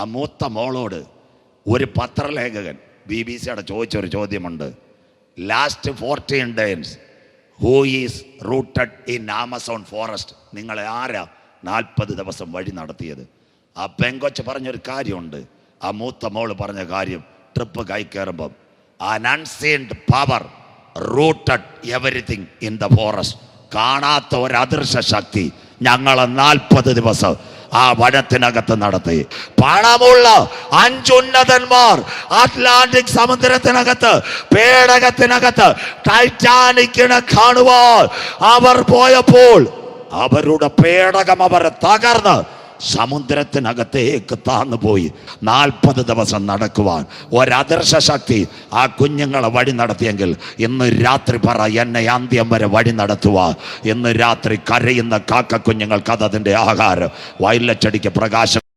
ആ മൂത്ത മോളോട് ഒരു പത്രലേഖകൻ ബി ബി സിയുടെ ചോദിച്ചൊരു ചോദ്യമുണ്ട്. Last fourteen days who is rooted in Amazon forest നിങ്ങളെ ആരാ നാൽപ്പത് ദിവസം വഴി നടത്തിയത്? ആ പെങ്കൊച്ച് പറഞ്ഞൊരു കാര്യമുണ്ട്. ആ മൂത്ത മോൾ പറഞ്ഞ കാര്യം ട്രിപ്പ് കൈ കയറുമ്പം an unseen power rooted everything in the forest കാണാത്ത ഒരു അദൃശ്യ ശക്തി ഞങ്ങളെ നാൽപ്പത് ദിവസം ആ വനത്തിനകത്ത് നടത്തി. പണമുള്ള അഞ്ചുന്നതന്മാർ അറ്റ്ലാന്റിക് സമുദ്രത്തിനകത്ത് പേടകത്തിനകത്ത് ടൈറ്റാനിക്കിനെ കാണുവാൻ അവർ പോയപ്പോൾ അവരുടെ പേടകം അവരെ തകർന്ന് സമുദ്രത്തിനകത്തേക്ക് താന്നു പോയി നാൽപ്പത് ദിവസം നടക്കുവാൻ. ഒരദർശ ശക്തി ആ കുഞ്ഞുങ്ങളെ വഴി നടത്തിയെങ്കിൽ ഇന്ന് രാത്രി പറ എന്നെ അന്ത്യം വരെ വഴി നടത്തുവാൻ ഇന്ന് രാത്രി കരയുന്ന കാക്ക കുഞ്ഞുങ്ങൾക്ക് അതതിന്റെ ആഹാരം. വയലച്ചടിക്ക് പ്രകാശം